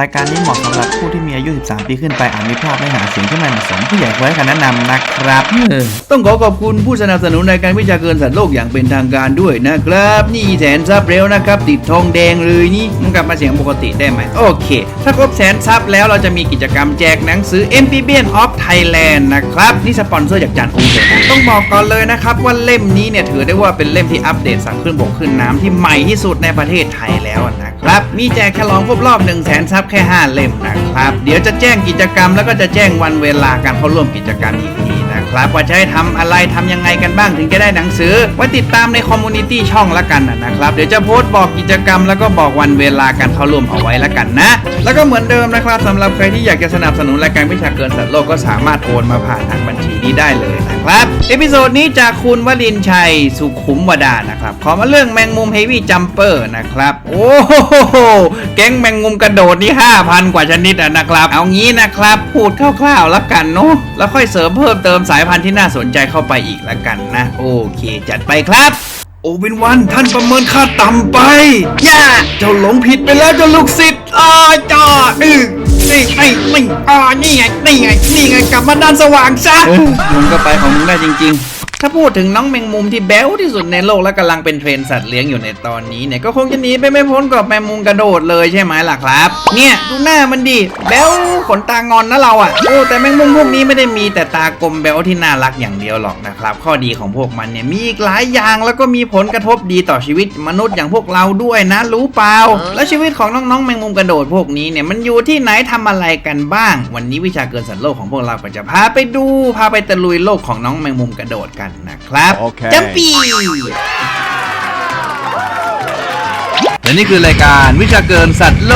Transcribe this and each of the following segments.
รายการนี้เหมาะสำหรับผู้ที่มีอายุ 13 ปีขึ้นไปอาจมีภาพไม่หาเสียงที่ไม่เหมาะสมผู้ใหญ่ควรให้คำแนะนำนะครับ ต้องขอขอบคุณผู้สนับสนุนรายการวิชาเกินสัตว์โลกอย่างเป็นทางการด้วยนะครับ นี่แสนซับเร็วนะครับ ติดทองแดงเลยนี่มันกลับมาเสียงปกติได้ไหมโอเค ถ้าครบแสนซับแล้วเราจะมีกิจกรรมแจกหนังสือ m p b n of Thailand นะครับนี่สปอนเซอร์จากจานอูเลยนะต้องบอกก่อนเลยนะครับว่าเล่มนี้เนี่ยถือได้ว่าเป็นเล่มที่อัปเดตสั่งขึ้นบกขึ้นน้ำที่ใหม่ที่สุดในประเทศไทยแล้วนะครับมีแจกฉลองครบรอบ1 0 0 0 0แสนับแค่ 5 เล่มนะครับ เดี๋ยวจะแจ้งกิจกรรมแล้วก็จะแจ้งวันเวลาการเข้าร่วมกิจกรรมอีกที นะครับ ว่าจะให้ทำอะไรทำยังไงกันบ้างถึงจะได้หนังสือไว้ติดตามในคอมมูนิตี้ช่องละกันนะครับ เดี๋ยวจะโพสต์บอกกิจกรรม แล้วก็บอกวันเวลาการเข้าร่วมเอาไว้ละกันนะ แล้วก็เหมือนเดิมนะครับสำหรับใครที่อยากจะสนับสนุนรายการวิชาเกินสัตว์โลกก็สามารถโอนมาผ่านทางบัญชีนี้ได้เลยนะครับเอพิโซดนี้จากคุณวลินชัยสุขุมวดานะครับขอมาเรื่องแมงมุมเฮฟวี่จัมเปอร์นะครับ โอ้โหแก๊งแมงมุมกระโดดนี่5,000 กว่าชนิดนะครับ เอางี้นะครับ พูดคร่าวๆแล้วกันเนาะแล้วค่อยเสริมเพิ่มเติมสายพันธุ์ที่น่าสนใจเข้าไปอีกละกันนะ โอเค จัดไปครับ โอวินวันท่านประเมินค่าต่ำไป ย่า เจ้าหลงผิดไปแล้วเจ้าลูกศิษย์อ้าจ้าอือนี่ไม่ไม่อ่านี่ไงนี่ไงนี่ไงกลับมาด้านสว่างซะมึงก็ไปของมึงได้จริง ๆ ถ้าพูดถึงน้องแมงมุมที่แบ๊วที่สุดในโลกและกำลังเป็นเทรนด์สัตว์เลี้ยงอยู่ในตอนนี้เนี่ยก็คงจะหนีไปไม่พ้นกับแมงมุมกระโดดเลยใช่ไหมล่ะครับ เนี่ยดูหน้ามันดิแบ๊วขนตางอนนะเราอะโอ้แต่แมงมุมพวกนี้ไม่ได้มีแต่ตากลมแบ๊วที่น่ารักอย่างเดียวหรอกนะครับ ข้อดีของพวกมันเนี่ยมีอีกหลายอย่างแล้วก็มีผลกระทบดีต่อชีวิตมนุษย์อย่างพวกเราด้วยนะรู้เปล่า แล้วชีวิตของน้องๆแมงมุมกระโดดพวกนี้เนี่ยมันอยู่ที่ไหนทำอะไรกันบ้าง วันนี้วิชาเกินสัตว์โลกของพวกเราก็จะพาไปดูพาไปตะลุยโลกของน้องแมงมุมกระโดดกันนะครับโอเค จัมปีและนี่คือรายการวิชาเกินสัตว์โล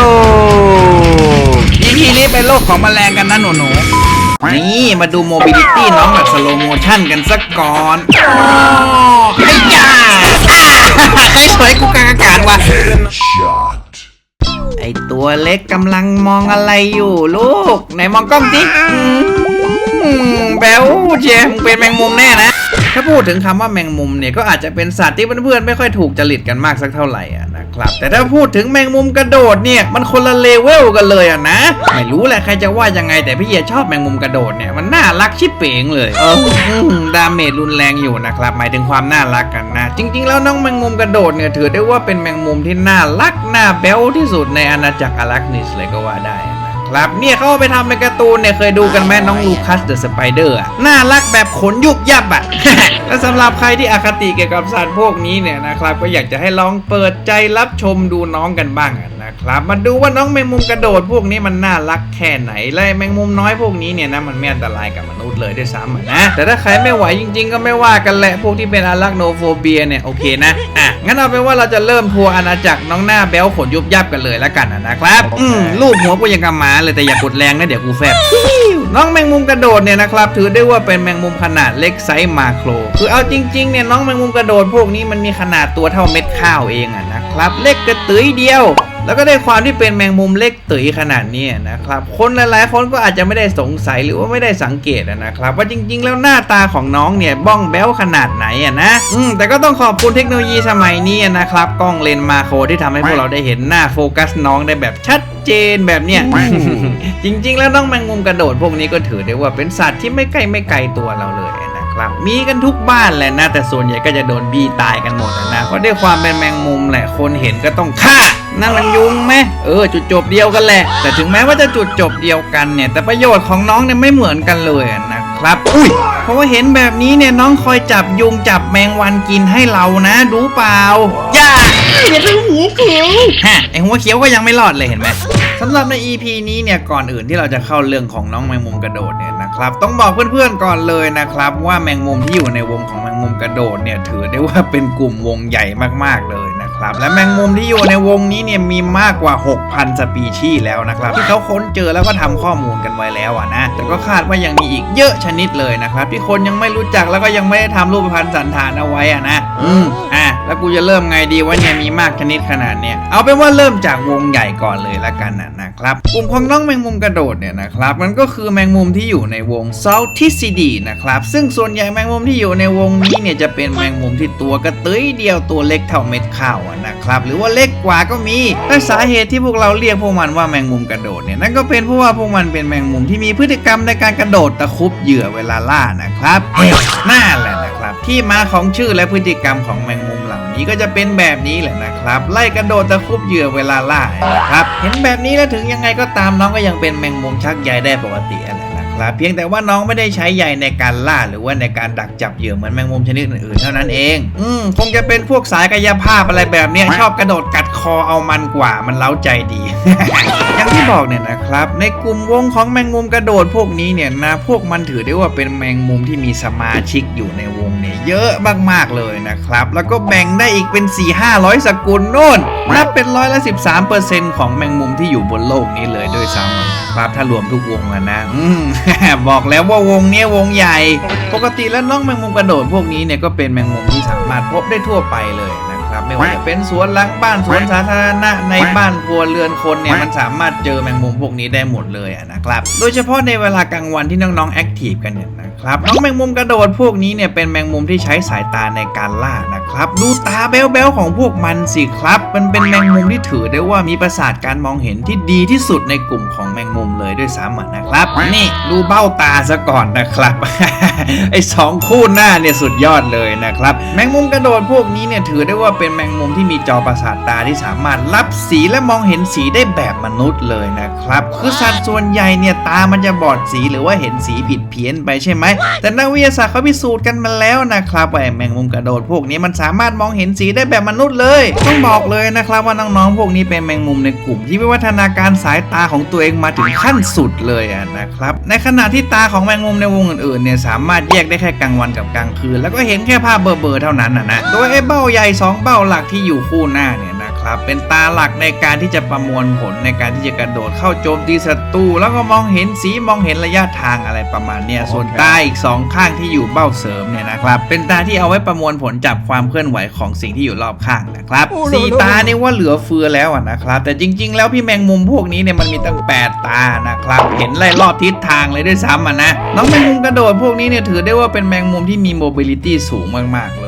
ก EP นี้เป็นโลกของแมลงกันนะหนูหนูๆนี่มาดูโมบิลิตี้น้องแบบสโลโมชั่นกันสักก่อนอ๋อไอ้ยาอ่าไอ้สวยกูกลางอากาศว่ะ Shot. ไอตัวเล็กกำลังมองอะไรอยู่ลูก ไหนมองกล้องสิอืมแบวเชียมึงเป็นแมงมุมแน่นะ ถ้าพูดถึงคำว่าแมงมุมเนี่ยก็อาจจะเป็นสัตว์ที่เพื่อนๆไม่ค่อยถูกจริตกันมากสักเท่าไหร่อะนะครับ แต่ถ้าพูดถึงแมงมุมกระโดดเนี่ยมันคนละเลเวลกันเลยอะนะ ไม่รู้แหละใครจะว่ายังไงแต่พี่เอชอบแมงมุมกระโดดเนี่ยมันน่ารักชิบเป๋งเลยเอออืมดาเมจรุนแรงอยู่นะครับหมายถึงความน่ารักกันนะ จริง ๆ แล้วน้องแมงมุมกระโดดเนี่ยถือได้ว่าเป็นแมงมุมที่น่ารักน่าแบ๊วที่สุดในอาณาจักรอารักนิสเลยก็ว่าได้ ครับ เนี่ยเขาไปทำเป็นการ์ตูนเนี่ยเคยดูกันไหมน้องลูคัสเดอะสไปเดอร์อะน่ารักแบบขนยุบยับอะและสำหรับใครที่อคติเกี่ยวกับสัตว์พวกนี้เนี่ยนะครับก็อยากจะให้ลองเปิดใจรับชมดูน้องกันบ้างอะ นะครับ มาดูว่าน้องแมงมุมกระโดดพวกนี้มันน่ารักแค่ไหนและไอ้แมงมุมน้อยพวกนี้เนี่ยนะมันไม่อันตรายกับมนุษย์เลยด้วยซ้ำอะนะแต่ถ้าใครไม่ไหวจริง ๆ ก็ไม่ว่ากันแหละพวกที่เป็นอารักโนโฟเบียเนี่ยโอเคนะอะงั้นเอาเป็นว่าเราจะเริ่มทัวร์อาณาจักรน้องหน้าแบ๊วขนยุบยับกันเลยแล้วกันอะนะครับอืมลูกหัวกูยังกำหมาเลยแต่อย่ากดแรงนะเดี๋ยวกูแฟบน้องแมงมุมกระโดดเนี่ยนะครับถือได้ว่าเป็นแมงมุมขนาดเล็กไซส์มาโครคือเอาจริงๆเนี่ยน้องแมงมุมกระโดดพวกนี้มันมีขนาดตัวเท่าเม็ดข้าวเองอะนะครับ เล็กกระตือเดียว แล้วก็ได้ความที่เป็นแมงมุมเล็กตุ๋ยขนาดนี้นะครับ คนหลายๆ คนก็อาจจะไม่ได้สงสัยหรือว่าไม่ได้สังเกตอะนะครับ ว่าจริง ๆ แล้วหน้าตาของน้องเนี่ยบ้องแบ้วขนาดไหนอะนะอืมแต่ก็ต้องขอบคุณเทคโนโลยีสมัยนี้นะครับกล้องเลนส์มาโครที่ทำให้พวกเราได้เห็นหน้าโฟกัสน้องได้แบบชัดเจนแบบเนี้ยจริง ๆ แล้วน้องแมงมุมกระโดดพวกนี้ก็ถือได้ว่าเป็นสัตว์ที่ไม่ใกล้ไม่ไกลตัวเราเลย นะครับมีกันทุกบ้านแหละนะแต่ส่วนใหญ่ก็จะโดนบีตายกันหมดอะนะเพราะด้วยความเป็นแมงมุมแหละคนเห็นก็ต้องฆ่านั่นมันยุงไหมเออจุดจบเดียวกันแหละ แต่ถึงแม้ว่าจะจุดจบเดียวกันเนี่ย แต่ประโยชน์ของน้องเนี่ยไม่เหมือนกันเลยอะนะครับอุ้ยเพราะว่าเห็นแบบนี้เนี่ยน้องคอยจับยุงจับแมงวันกินให้เรานะ รู้เปล่าอย่าอย่าไปหูเขียวฮะไอหัวเขียวก็ยังไม่รอดเลยเห็นไหม สำหรับใน EP นี้เนี่ยก่อนอื่นที่เราจะเข้าเรื่องของน้องแมงมุมกระโดดเนี่ยนะครับต้องบอกเพื่อนๆก่อนเลยนะครับว่าแมงมุมที่อยู่ในวงของแมงมุมกระโดดเนี่ยถือได้ว่าเป็นกลุ่มวงใหญ่มากๆเลย นะครับ และแมงมุมที่อยู่ในวงนี้เนี่ยมีมากกว่า 6,000 สปีชีส์แล้วนะครับ ที่เขาค้นเจอแล้วก็ทำข้อมูลกันไว้แล้วอะนะแต่ก็คาดว่ายังมีอีกเยอะชนิดเลยนะครับ ที่คนยังไม่รู้จักแล้วก็ยังไม่ได้ทำรูปพันธ์สันฐานเอาไว้อะนะอืมอะแล้วกูจะเริ่มไงดีวะเนี่ยมีมากชนิดขนาดเนี้ยเอาเป็นว่าเริ่มจากวงใหญ่ก่อนเลยละกันนะนะครับกลุ่มของน้องแมงมุมกระโดดเนี่ยนะครับมันก็คือแมงมุมที่อยู่ในวง Salticidae นะครับซึ่งส่วนใหญ่แมงมุมที่อยู่ในวงนี้เนี่ยจะเป็นแมงมุมที่ตัวกระตุ้ยเดียวตัวเล็กเท่าเม็ดข้าวอะนะครับ หรือว่าเล็กกว่าก็มีและสาเหตุที่พวกเราเรียกพวกมันว่าแมงมุมกระโดดเนี่ยนั่นก็เป็นเพราะว่าพวกมันเป็นแมงมุมที่มีพฤติกรรมในการกระโดดตะครุบเหยื่อเวลาล่านะครับน่าแหละนะครับ ที่มาของชื่อและพฤติกรรมของแมงมุมเหล่านี้ก็จะเป็นแบบนี้แหละนะครับ ไล่กระโดดตะครุบเหยื่อเวลาล่านะครับ เห็นแบบนี้แล้วถึงยังไงก็ตามน้องก็ยังเป็นแมงมุมชักใยได้ปกติอะไรนะ ครับเพียงแต่ว่าน้องไม่ได้ใช้ใยในการล่าหรือว่าในการดักจับเหยื่อเหมือนแมงมุมชนิดอื่นๆเท่านั้นเอง อืมคงจะเป็นพวกสายกายภาพอะไรแบบเนี้ยชอบกระโดดกัดคอเอามันกว่ามันเล้าใจดี อย่างที่บอกเนี่ยนะครับ ในกลุ่มวงของแมงมุมกระโดดพวกนี้เนี่ยนะพวกมันถือได้ว่าเป็นแมงมุมที่มีสมาชิกอยู่ในวงเนี่ยเยอะมากๆเลยนะครับ แล้วก็แบ่งได้อีกเป็น 4 5 0 0 สกุลโน่นนับเป็นร้อยละ13%ของแมงมุมที่อยู่บนโลกนี้เลยด้วยซ้ำนะ ครับ ถ้ารวมทุกวงอะนะ อืม บอกแล้วว่าวงเนี้ยวงใหญ่ ปกติแล้วน้องแมงมุมกระโดดพวกนี้เนี่ยก็เป็นแมงมุมที่สามารถพบได้ทั่วไปเลยนะครับ ไม่ว่าจะเป็นสวนหลังบ้านสวนสาธารณะในบ้านครัวเรือนคนเนี่ยมันสามารถเจอแมงมุมพวกนี้ได้หมดเลยอะนะครับ โดยเฉพาะในเวลากลางวันที่น้องๆแอคทีฟกันเนี่ยนะครับน้องแมงมุมกระโดดพวกนี้เนี่ยเป็นแมงมุมที่ใช้สายตาในการล่านะครับดูตาแบ๊วๆของพวกมันสิครับ มันเป็นแมงมุมที่ถือได้ว่ามีประสาทการมองเห็นที่ดีที่สุดในกลุ่มของแมงมุมเลยด้วยซ้ำนะครับ นี่ดูเบ้าตาซะก่อนนะครับ ไอ้สองคู่หน้าเนี่ยสุดยอดเลยนะครับ แมงมุมกระโดดพวกนี้เนี่ยถือได้ว่าเป็นแมงมุมที่มีจอประสาทตาที่สามารถรับสีและมองเห็นสีได้แบบมนุษย์เลยนะครับ คือสัตว์ส่วนใหญ่เนี่ยตามันจะบอดสีหรือว่าเห็นสีผิดเพี้ยนไปใช่ไหม แต่นักวิทยาศาสตร์เขาพิสูจน์กันมาแล้วนะครับว่าไอ้แมงมุมกระโดดพวกนี้มันสามารถมองเห็นสีได้แบบมนุษย์เลย ต้องบอกเลยนะครับว่าน้องๆพวกนี้เป็นแมงมุมในกลุ่ม ที่วิวัฒนาการสายตาของตัวเองมาถึงขั้นสุดเลยอะนะครับ ในขณะที่ตาของแมงมุมในวงอื่นๆเนี่ยสามารถแยกได้แค่กลางวันกับกลางคืน แล้วก็เห็นแค่ภาพเบลอๆเท่านั้นนะนะโดยไอ้เบ้าใหญ่สองเบ้าหลักที่อยู่คู่หน้าเนี่ยนะครับเป็นตาหลักในการที่จะประมวลผลในการที่จะกระโดดเข้าโจมตีศัตรูแล้วก็มองเห็นสีมองเห็นระยะทางอะไรประมาณเนี้ยส่วนตาอีกสองข้างที่อยู่เบ้าเสริมเนี่ยนะครับเป็นตาที่เอาไว้ประมวลผลจับความเคลื่อนไหวของสิ่งที่อยู่รอบข้างนะครับสีตาเนี่ยว่าเหลือเฟือแล้วอะนะครับแต่จริง ๆ แล้วพี่แมงมุมพวกนี้เนี่ยมันมีตั้ง 8 ตานะครับเห็นไล่รอบทิศทางเลยด้วยซ้ำอะนะน้องแมงมุมกระโดดพวกนี้เนี่ยถือได้ว่าเป็นแมงมุมที่มีโมบิลิตี้สูงมากๆเลยอะ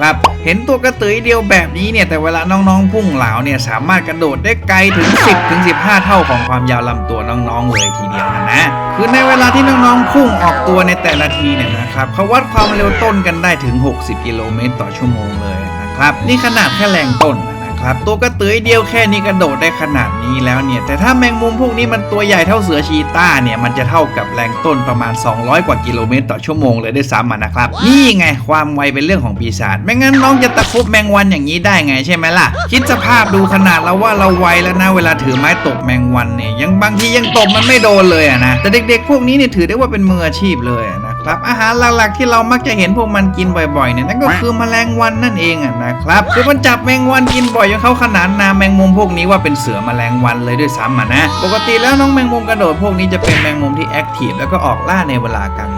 นะครับ เห็นตัวกระตือเดียวแบบนี้เนี่ยแต่เวลาน้องๆพุ่งเหลาเนี่ยสามารถกระโดดได้ไกลถึง 10ถึง15 เท่าของความยาวลำตัวน้องๆเลยทีเดียวนะนะคือในเวลาที่น้องๆพุ่งออกตัวในแต่ละทีเนี่ยนะครับเขาวัดความเร็วต้นกันได้ถึง 60 กิโลเมตรต่อชั่วโมงเลยนะครับ นี่ขนาดแค่แรงต้นนะ ครับ ตัวกระตือเดียวแค่นี้กระโดดได้ขนาดนี้แล้วเนี่ย แต่ถ้าแมงมุมพวกนี้มันตัวใหญ่เท่าเสือชีต้าเนี่ย มันจะเท่ากับแรงต้นประมาณ 200 กว่ากิโลเมตรต่อชั่วโมงเลยด้วยซ้ำอะนะครับ นี่ไงความไวเป็นเรื่องของปีศาจ ไม่งั้นน้องจะตะครุบแมงวันอย่างนี้ได้ไงใช่ไหมล่ะ คิดสภาพดูขนาดเราว่าเราไวแล้วนะเวลาถือไม้ตบแมงวันเนี่ย ยังบางทียังตบมันไม่โดนเลยอะนะ แต่เด็กๆ พวกนี้เนี่ยถือได้ว่าเป็นมืออาชีพเลยอะ นะครับ อาหารหลักๆที่เรามักจะเห็นพวกมันกินบ่อยๆเนี่ยนั่นก็คือแมลงวันนั่นเองอะนะครับคือมันจับแมงวันกินบ่อยจนเขาขนานนามแมงมุมพวกนี้ว่าเป็นเสือแมลงวันเลยด้วยซ้ำอะนะ ปกติแล้วน้องแมงมุมกระโดดพวกนี้จะเป็นแมงมุมที่แอคทีฟแล้วก็ออกล่าในเวลากลางวัน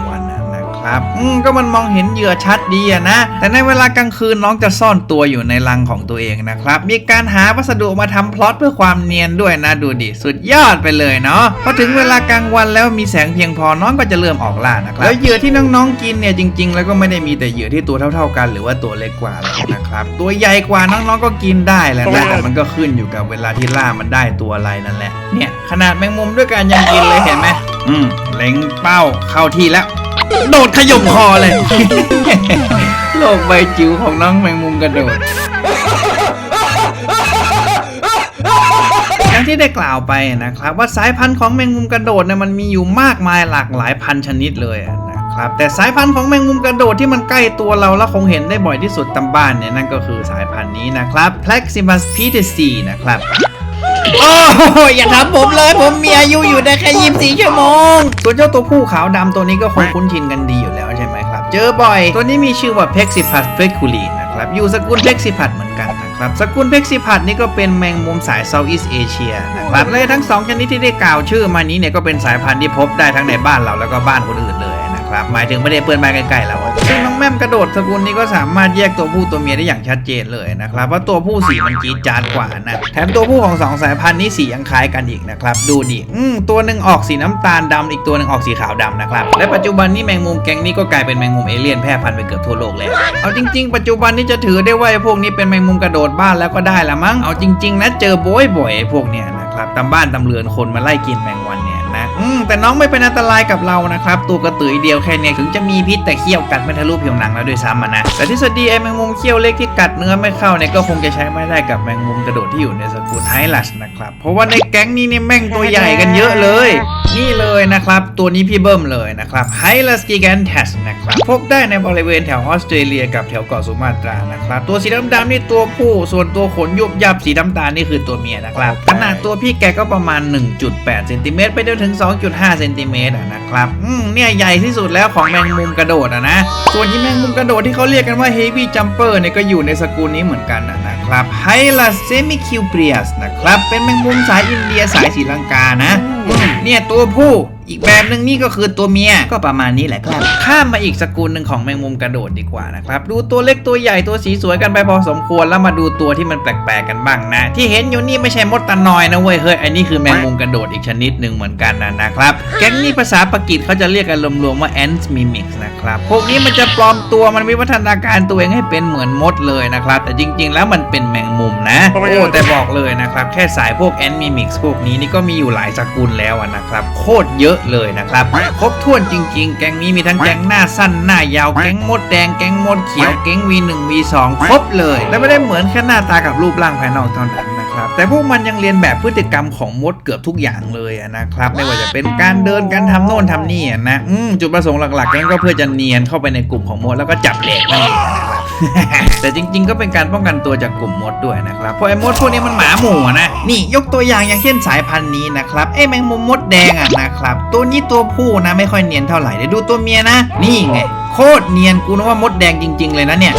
ครับ อืมก็มันมองเห็นเหยื่อชัดดีอะนะ แต่ในเวลากลางคืนน้องจะซ่อนตัวอยู่ในรังของตัวเองนะครับ มีการหาวัสดุมาทำพล็อตเพื่อความเนียนด้วยนะดูดิ สุดยอดไปเลยเนาะ พอถึงเวลากลางวันแล้วมีแสงเพียงพอน้องก็จะเริ่มออกล่านะครับ แล้วเหยื่อที่น้องๆกินเนี่ยจริง ๆ แล้วก็ไม่ได้มีแต่เหยื่อที่ตัวเท่า ๆกัน หรือว่าตัวเล็กกว่าหรอกนะครับ ตัวใหญ่กว่าน้องๆก็กินได้แหละนะแต่มันก็ขึ้นอยู่กับเวลาที่ล่ามันได้ตัวอะไรนั่นแหละ เนี่ยขนาดแมงมุมด้วยกันยังกินเลยเห็นไหมอืมเล็งเป้าเข้าที่แล้ว โดดขยมคอเลย โลกใบจิ๋วของน้องแมงมุมกระโดดอย่างที่ได้กล่าวไปนะครับว่าสายพันธุ์ของแมงมุมกระโดดเนี่ยมันมีอยู่มากมายหลากหลายพันชนิดเลยนะครับแต่สายพันธุ์ของแมงมุมกระโดดที่มันใกล้ตัวเราและคงเห็นได้บ่อยที่สุดตามบ้านเนี่ยนั่นก็คือสายพันธุ์นี้นะครับ Plaximus p e t e r s i นะครับ โอ้ยอย่าถามผมเลย ผมมีอายุอยู่ได้แค่24ชั่วโมง ส่วนเจ้าตัวผู้ขาวดำตัวนี้ก็คงคุ้นชินกันดีอยู่แล้วใช่ไหมครับ เจอบ่อย ตัวนี้มีชื่อว่า Pexipas f e c u l i นะครับ อยู่สกุล Pexipas เหมือนกันนะครับ สกุล Pexipas นี่ก็เป็นแมงมุมสาย Southeast Asia นะครับและทั้งสองชนิดที่ได้กล่าวชื่อมานี้เนี่ยก็เป็นสายพันธุ์ที่พบได้ทั้งในบ้านเราแล้วก็บ้านคนอื่นเลย นะครับ หมายถึงไม่ได้เปื้อนมาใกล้ๆแล้วซึ่งน้องแม่มกระโดดสกุลนี้ก็สามารถแยกตัวผู้ตัวเมียได้อย่างชัดเจนเลยนะครับว่าตัวผู้สีมันจี๊ดจ๊าดกว่านะแถมตัวผู้ของสองสายพันธุ์นี้สียังคล้ายกันอีกนะครับดูดิอืมตัวหนึ่งออกสีน้ำตาลดำอีกตัวหนึ่งออกสีขาวดำนะครับและปัจจุบันนี้แมงมุมแก๊งนี้ก็กลายเป็นแมงมุมเอเลี่ยนแพร่พันธุ์ไปเกือบทั่วโลกแล้วเอาจริง ๆ ปัจจุบันนี้จะถือได้ว่าพวกนี้เป็นแมงมุมกระโดดบ้านแล้วก็ได้ละมั้งเอาจริง ๆ นะเจอบ่อยๆพวกเนี้ยนะครับตามบ้านตามเรือนคนมาไล่กินแมง อืมแต่น้องไม่เป็นอันตรายกับเรานะครับ ตัวกระตือเดียวแค่เนี้ยถึงจะมีพิษแต่เขี้ยวกัดไม่ทะลุผิวหนังแล้วด้วยซ้ำนะแต่ทฤษฎีไอ้แมงมุมเขี้ยวเล็กที่กัดเนื้อไม่เข้าเนี่ยก็คงจะใช้ไม่ได้กับแมงมุมกระโดดที่อยู่ในสกุลไฮลัสนะครับเพราะว่าในแก๊งนี้เนี่ยแม่งตัวใหญ่กันเยอะเลย นี่เลยนะครับ ตัวนี้พี่เบิ้มเลยนะครับไฮลัสกิแกนเทสนะครับพบได้ในบริเวณแถวออสเตรเลียกับแถวเกาะสุมาตรานะครับ ตัวสีดำๆนี่ตัวผู้ ส่วนตัวขนยุบยับสีน้ำตาลนี่คือตัวเมียนะครับ ขนาดตัวพี่แกก็ประมาณ 1.8เซนติเมตรไปจนถึง 2.5เซนติเมตรนะครับอืมเนี่ยใหญ่ที่สุดแล้วของแมงมุมกระโดดอะนะ ส่วนที่แมงมุมกระโดดที่เขาเรียกกันว่า Heavy Jumper เนี่ยก็อยู่ในสกุลนี้เหมือนกันอะ นะครับไฮลัสเซมิคิวเปรียสนะครับ เป็นแมงมุมสายอินเดียสายศรีลังกานะอืมเนี่ยตัวผู้ อีกแบบหนึ่งนี่ก็คือตัวเมียก็ประมาณนี้แหละครับ ข้ามมาอีกสกุลหนึ่งของแมงมุมกระโดดดีกว่านะครับ ดูตัวเล็กตัวใหญ่ตัวสีสวยกันไปพอสมควรแล้วมาดูตัวที่มันแปลกๆกันบ้างนะ ที่เห็นอยู่นี่ไม่ใช่มดตะนอยนะเว้ยเฮ้ยอันนี้คือแมงมุมกระโดดอีกชนิดหนึ่งเหมือนกันนะนะครับแก๊งนี้ภาษาปากีสเขาจะเรียกกันรวมๆว่า ants mimics นะครับพวกนี้มันจะปลอมตัวมันวิวัฒนาการตัวเองให้เป็นเหมือนมดเลยนะครับ แต่จริง ๆ แล้วมันเป็นแมงมุมนะโอ้แต่บอกเลยนะครับแค่สายพวก ant mimics พวกนี้นี่ก็มีอยู่หลายสกุลแล้วอะนะครับ โคตรเยอะเลยนะครับครบถ้วนจริง ๆ แก๊งนี้มีทั้งแก๊งหน้าสั้นหน้ายาวแก๊งมดแดงแก๊งมดเขียวแก๊ง V1 V2 ครบเลย และไม่ได้เหมือนแค่หน้าตากับรูปร่างภายนอกเท่านั้นนะครับแต่พวกมันยังเรียนแบบพฤติกรรมของมดเกือบทุกอย่างเลยอะนะครับไม่ว่าจะเป็นการเดินการทำโน่นทำนี่อะนะอืมจุดประสงค์หลักๆนั่นก็เพื่อจะเนียนเข้าไปในกลุ่มของมดแล้วก็จับแดกนั่นเองนะครับ แต่จริง ๆ ก็เป็นการป้องกันตัวจากกลุ่มมดด้วยนะครับเพราะไอ้มดพวกนี้มันหมาหมู่อะนะนี่ยกตัวอย่างอย่างเช่นสายพันธุ์นี้นะครับไอ้แมงมุมมดแดงอะนะครับตัวนี้ตัวผู้นะไม่ค่อยเนียนเท่าไหร่เดี๋ยวดูตัวเมียนะ นี่ไงโคตรเนียนกูนึกว่ามดแดงจริง ๆ เลยนะเนี่ย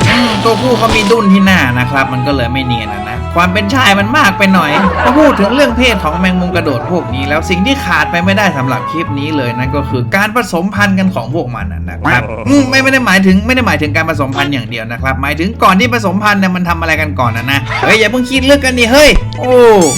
ตัวผู้เขามีดุ้นที่หน้านะครับมันก็เลยไม่เนียนนะ ความเป็นชายมันมากไปหน่อยพอพูดถึงเรื่องเพศของแมงมุมกระโดดพวกนี้ แล้วสิ่งที่ขาดไปไม่ได้สำหรับคลิปนี้เลยนั่นก็คือการผสมพันธุ์กันของพวกมันนะนะครับอืมไม่ไม่ได้หมายถึงไม่ได้หมายถึงการผสมพันธุ์อย่างเดียวนะครับ หมายถึงก่อนที่ผสมพันธุ์เนี่ยมันทำอะไรกันก่อนนะนะเฮ้ยอย่าเพิ่งคิดลึกกันดิเฮ้ยโอ้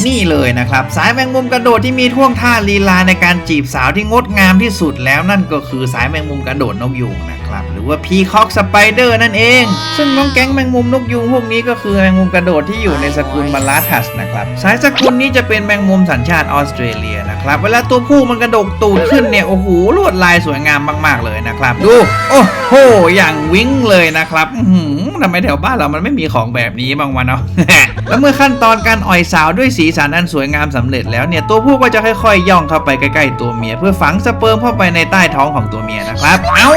นี่เลยนะครับ สายแมงมุมกระโดดที่มีท่วงท่าลีลาในการจีบสาวที่งดงามที่สุดแล้วนั่นก็คือสายแมงมุมกระโดดนกยูงนะ ครับ หรือว่าพีคอกสไปเดอร์นั่นเอง ซึ่งน้องแก๊งแมงมุมนกยูงพวกนี้ก็คือแมงมุมกระโดดที่อยู่ในสกุลบาลาทัสนะครับสายสกุลนี้จะเป็นแมงมุมสัญชาติออสเตรเลียนะครับ เวลาตัวผู้มันกระดกตูดขึ้นเนี่ยโอ้โหลวดลายสวยงามมาก ๆเลยนะครับ ดู โอ้โหอย่างวิ้งเลยนะครับอื้อหือทำไมแถวบ้านเรามันไม่มีของแบบนี้บ้างวะเนาะแล้วเมื่อขั้นตอนการอ่อยสาวด้วยสีสันอันสวยงามสำเร็จแล้วเนี่ยตัวผู้ก็จะค่อยๆย่องเข้าไปใกล้ๆตัวเมีย เพื่อฝังสเปิร์มเข้าไปในใต้ท้องของตัวเมียนะครับ เอ้า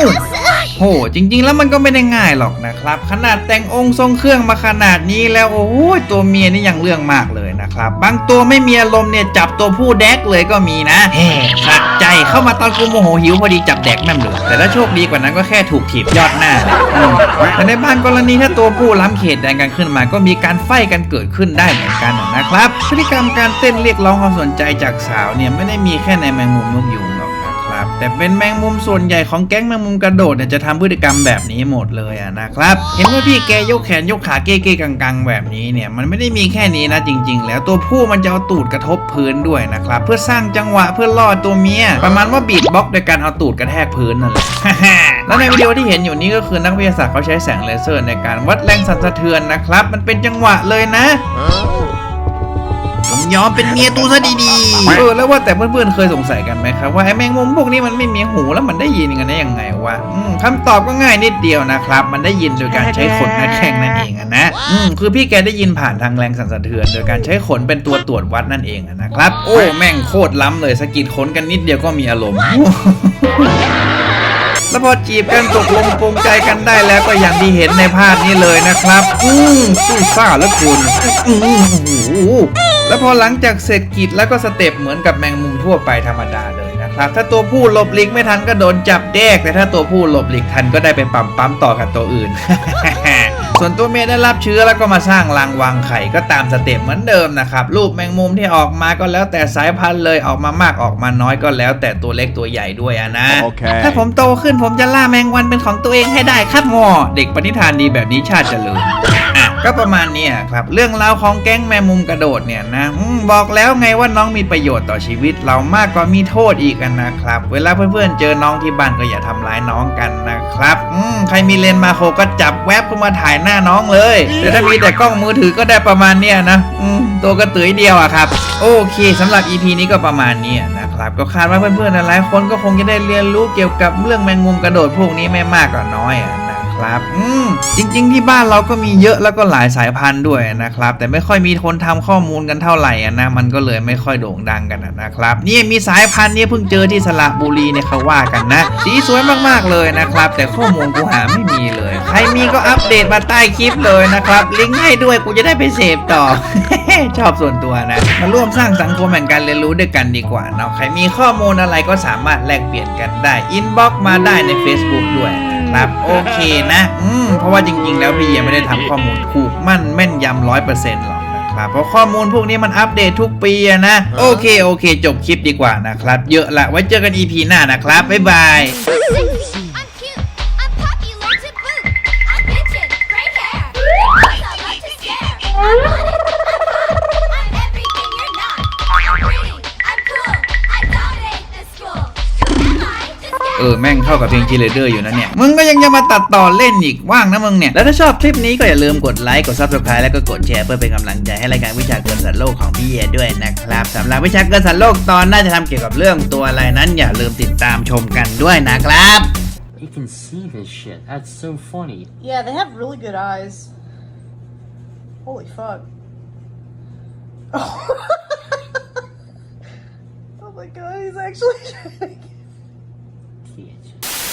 โห จริง ๆ แล้วมันก็ไม่ได้ง่ายหรอกนะครับ ขนาดแต่งองค์ทรงเครื่องมาขนาดนี้แล้วโอ้โหตัวเมียนี่ยังเรื่องมากเลยนะครับ บางตัวไม่มีอารมณ์เนี่ยจับตัวผู้แดกเลยก็มีนะเฮ้สะใจเข้ามาตอนกูโมโหหิวพอดีจับแดกแม่มเลยแต่ถ้าโชคดีกว่านั้นก็แค่ถูกถีบยอดหน้าแต่ในบ้านกรณีถ้าตัวผู้ล้ำเขตแดนกันขึ้นมา ก็มีการไฟกันเกิดขึ้นได้เหมือนกันนะครับ พฤติกรรมการเต้นเรียกร้องความสนใจจากสาวเนี่ยไม่ได้มีแค่ในแมงมุมนกยูง แต่เป็นแมงมุมส่วนใหญ่ของแก๊งแมงมุมกระโดดเนี่ยจะทำพฤติกรรมแบบนี้หมดเลยอะนะครับ เห็นว่าพี่แกยกแขนยกขาเก้ๆกังๆ แบบนี้เนี่ยมันไม่ได้มีแค่นี้นะจริง ๆ แล้วตัวผู้มันจะเอาตูดกระทบพื้นด้วยนะครับ เพื่อสร้างจังหวะเพื่อล่อตัวเมียประมาณว่าบีดบ็อกโดยการเอาตูดกระแทกพื้นนั่นแหละแล้วในวิดีโอที่เห็นอยู่นี้ก็คือนักวิทยาศาสตร์เขาใช้แสงเลเซอร์ในการวัดแรงสั่นสะเทือนนะครับ มันเป็นจังหวะเลยนะ ยอมเป็นเมียตูซะดีๆเออแล้วว่าแต่เพื่อนๆเคยสงสัยกันไหมครับว่าไอ้แมงมุมพวกนี้มันไม่มีหูแล้วมันได้ยินกันได้ยังไงวะอืมคำตอบก็ง่ายนิดเดียวนะครับ มันได้ยินโดยการใช้ขนหน้าแข้งนั่นเองอะนะอืมคือพี่แกได้ยินผ่านทางแรงสั่นสะเทือน โดยการใช้ขนเป็นตัวตรวจวัดนั่นเองอะนะครับ โอ้แม่งโคตรล้ำเลยสะกิดขนกันนิดเดียวก็มีอารมณ์ แล้วพอจีบกันตกลงปรงใจกันได้แล้วก็อย่างที่เห็นในภาพนี้เลยนะครับ อืมสู้ซ่าแล้วคุณอืมโอ้โหแล้วพอหลังจากเสร็จกิจแล้วก็สเต็ปเหมือนกับแมงมุมทั่วไปธรรมดาเลยนะครับ ถ้าตัวผู้หลบหลีกไม่ทันก็โดนจับแดก แต่ถ้าตัวผู้หลบหลีกทันก็ได้ไปปั๊มปั๊มต่อกับตัวอื่น ส่วนตัวเมียได้รับเชื้อแล้วก็มาสร้างรังวางไข่ก็ตามสเต็ปเหมือนเดิมนะครับรูปแมงมุมที่ออกมาก็แล้วแต่สายพันธุ์เลยออกมามากออกมาน้อยก็แล้ว แต่ตัวเล็กตัวใหญ่ด้วยอะนะ Okay. ถ้าผมโตขึ้นผมจะล่าแมงวันเป็นของตัวเองให้ได้ครับหมอเด็กปณิธานดีแบบนี้ชาติเจริญอะ ก็ประมาณเนี้ยครับ เรื่องราวของแก๊งแมงมุมกระโดดเนี่ยนะอืมบอกแล้วไงว่าน้องมีประโยชน์ต่อชีวิตเรามากกว่ามีโทษอีกอะนะครับ เวลาเพื่อนๆเจอน้องที่บ้านก็อย่าทำร้ายน้องกันนะครับอืมใครมีเลนส์มาโครก็จับแวบเข้ามาถ่ายหน้าน้องเลย แต่ถ้ามีแต่กล้องมือถือก็ได้ประมาณเนี้ยนะอืมตัวกระตือเดียวอะครับ โอเคสำหรับ EP นี้ก็ประมาณเนี้ยนะครับ ก็คาดว่าเพื่อนๆหลายๆคนก็คงจะได้เรียนรู้เกี่ยวกับเรื่องแมงมุมกระโดดพวกนี้ไม่มากก็น้อยอะ นะครับ อืมจริง ๆ ที่บ้านเราก็มีเยอะแล้วก็หลายสายพันธุ์ด้วยนะครับ แต่ไม่ค่อยมีคนทำข้อมูลกันเท่าไหร่นะมันก็เลยไม่ค่อยโด่งดังกันนะครับนี่มีสายพันธุ์นี้เพิ่งเจอที่สระบุรีเนี่ยเขาว่ากันนะ สีสวยมากๆเลยนะครับ แต่ข้อมูลกูหาไม่มีเลย ใครมีก็อัปเดตมาใต้คลิปเลยนะครับลิงก์ให้ด้วยกูจะได้ไปเสพต่อชอบส่วนตัวนะ มาร่วมสร้างสังคมแห่งการเรียนรู้ด้วยกันดีกว่าเนาะใครมีข้อมูลอะไรก็สามารถแลกเปลี่ยนกันได้อินบ็อกมาได้ใน Facebook ด้วย นะครับโอเคนะอืมเพราะว่าจริง ๆ แล้วพี่ยังไม่ได้ทำข้อมูลถูกมั่นแม่นยำร้อยเปอร์เซ็นต์หรอกนะครับเพราะข้อมูลพวกนี้มันอัปเดตทุกปีอะนะ โอเค โอเค จบคลิปดีกว่านะครับ เยอะละไว้เจอกัน EP หน้านะครับ บ๊ายบาย เออแม่งเข้ากับเพลง Cheerleader อยู่นะเนี่ยมึงก็ยังจะมาตัดต่อเล่นอีกว่างนะมึงเนี่ยแล้วถ้าชอบคลิปนี้ก็อย่าลืมกดไลค์กด Subscribe แล้วก็กดแชร์เพื่อเป็นกำลังใจให้รายการวิชาเกินสัตว์โลกของพี่เอด้วยนะครับสำหรับวิชาเกินสัตว์โลกตอนน่าจะทำเกี่ยวกับเรื่องตัวอะไรนั้นอย่าลืมติดตามชมกันด้วยนะครับ You can see this shit. That's so funny. Yeah, they have really good eyes. Holy fuck. Oh, my god, he's actually